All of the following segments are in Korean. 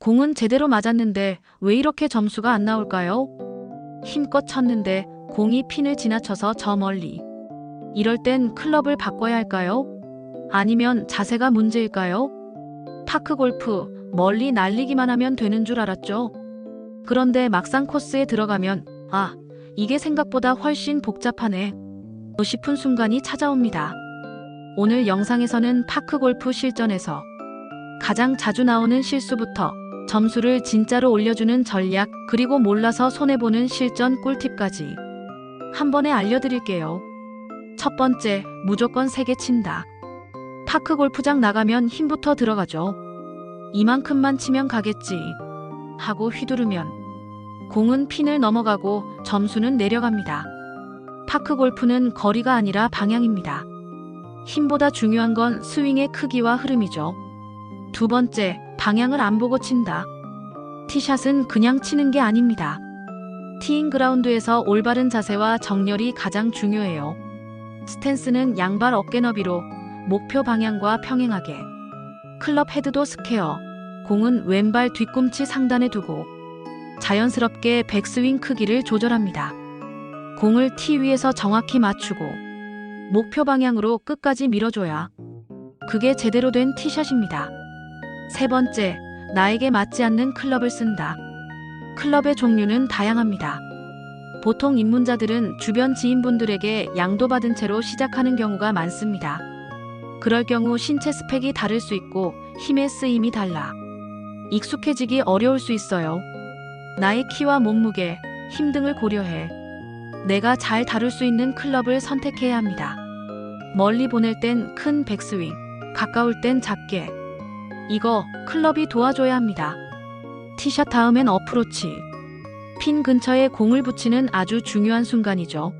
공은 제대로 맞았는데 왜 이렇게 점수가 안 나올까요? 힘껏 쳤는데 공이 핀을 지나쳐서 저 멀리. 이럴 땐 클럽을 바꿔야 할까요? 아니면 자세가 문제일까요? 파크 골프 멀리 날리기만 하면 되는 줄 알았죠. 그런데 막상 코스에 들어가면 아, 이게 생각보다 훨씬 복잡하네. 싶은 순간이 찾아옵니다. 오늘 영상에서는 파크 골프 실전에서 가장 자주 나오는 실수부터 점수를 진짜로 올려주는 전략, 그리고 몰라서 손해보는 실전 꿀팁까지 한 번에 알려드릴게요. 첫 번째, 무조건 세게 친다. 파크 골프장 나가면 힘부터 들어가죠. 이만큼만 치면 가겠지. 하고 휘두르면 공은 핀을 넘어가고 점수는 내려갑니다. 파크 골프는 거리가 아니라 방향입니다. 힘보다 중요한 건 스윙의 크기와 흐름이죠. 두 번째, 방향을 안 보고 친다. 티샷은 그냥 치는 게 아닙니다. 티잉 그라운드에서 올바른 자세와 정렬이 가장 중요해요. 스탠스는 양발 어깨 너비로 목표 방향과 평행하게. 클럽 헤드도 스퀘어. 공은 왼발 뒤꿈치 상단에 두고 자연스럽게 백스윙 크기를 조절합니다. 공을 티 위에서 정확히 맞추고 목표 방향으로 끝까지 밀어줘야 그게 제대로 된 티샷입니다. 세 번째, 나에게 맞지 않는 클럽을 쓴다. 클럽의 종류는 다양합니다. 보통 입문자들은 주변 지인분들에게 양도받은 채로 시작하는 경우가 많습니다. 그럴 경우 신체 스펙이 다를 수 있고 힘의 쓰임이 달라 익숙해지기 어려울 수 있어요. 나의 키와 몸무게, 힘 등을 고려해 내가 잘 다룰 수 있는 클럽을 선택해야 합니다. 멀리 보낼 땐 큰 백스윙, 가까울 땐 작게. 이거 클럽이 도와줘야 합니다. 티샷 다음엔 어프로치. 핀 근처에 공을 붙이는 아주 중요한 순간이죠.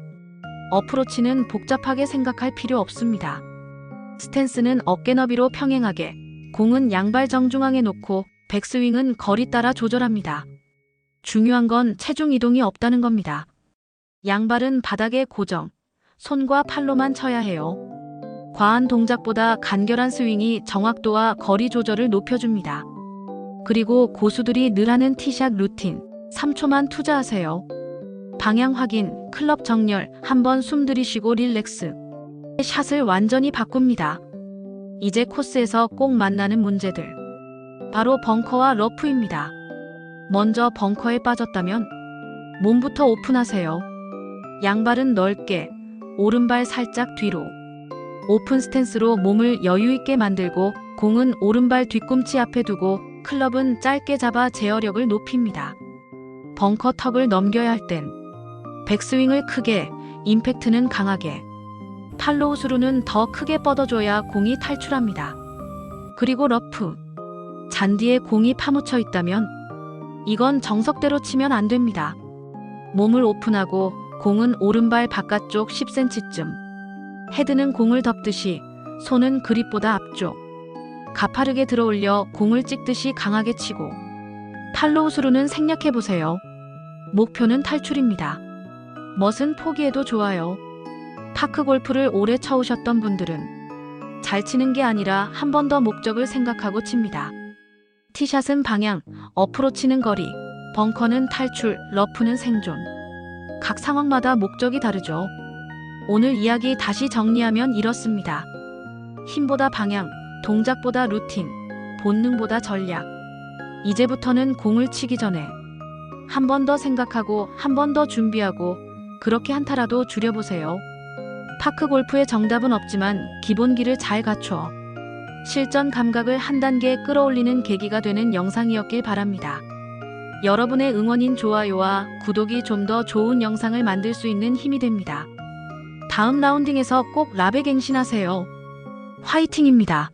어프로치는 복잡하게 생각할 필요 없습니다. 스탠스는 어깨 너비로 평행하게, 공은 양발 정중앙에 놓고 백스윙은 거리 따라 조절합니다. 중요한 건 체중 이동이 없다는 겁니다. 양발은 바닥에 고정, 손과 팔로만 쳐야 해요. 과한 동작보다 간결한 스윙이 정확도와 거리 조절을 높여줍니다. 그리고 고수들이 늘 하는 티샷 루틴, 3초만 투자하세요. 방향 확인, 클럽 정렬, 한번 숨 들이쉬고 릴렉스. 샷을 완전히 바꿉니다. 이제 코스에서 꼭 만나는 문제들. 바로 벙커와 러프입니다. 먼저 벙커에 빠졌다면 몸부터 오픈하세요. 양발은 넓게, 오른발 살짝 뒤로. 오픈 스탠스로 몸을 여유 있게 만들고 공은 오른발 뒤꿈치 앞에 두고 클럽은 짧게 잡아 제어력을 높입니다. 벙커 턱을 넘겨야 할 땐 백스윙을 크게, 임팩트는 강하게. 팔로우 스루는 더 크게 뻗어줘야 공이 탈출합니다. 그리고 러프. 잔디에 공이 파묻혀 있다면 이건 정석대로 치면 안 됩니다. 몸을 오픈하고 공은 오른발 바깥쪽 10cm쯤. 헤드는 공을 덮듯이 손은 그립보다 앞쪽. 가파르게 들어올려 공을 찍듯이 강하게 치고 팔로우 스루는 생략해 보세요. 목표는 탈출입니다. 멋은 포기해도 좋아요. 파크 골프를 오래 쳐오셨던 분들은 잘 치는 게 아니라 한 번 더 목적을 생각하고 칩니다. 티샷은 방향, 어프로치는 거리, 벙커는 탈출, 러프는 생존. 각 상황마다 목적이 다르죠. 오늘 이야기 다시 정리하면 이렇습니다. 힘보다 방향, 동작보다 루틴, 본능보다 전략. 이제부터는 공을 치기 전에 한 번 더 생각하고 한 번 더 준비하고 그렇게 한타라도 줄여보세요. 파크 골프의 정답은 없지만 기본기를 잘 갖춰 실전 감각을 한 단계 끌어올리는 계기가 되는 영상이었길 바랍니다. 여러분의 응원인 좋아요와 구독이 좀 더 좋은 영상을 만들 수 있는 힘이 됩니다. 다음 라운딩에서 꼭 라베 갱신하세요. 화이팅입니다.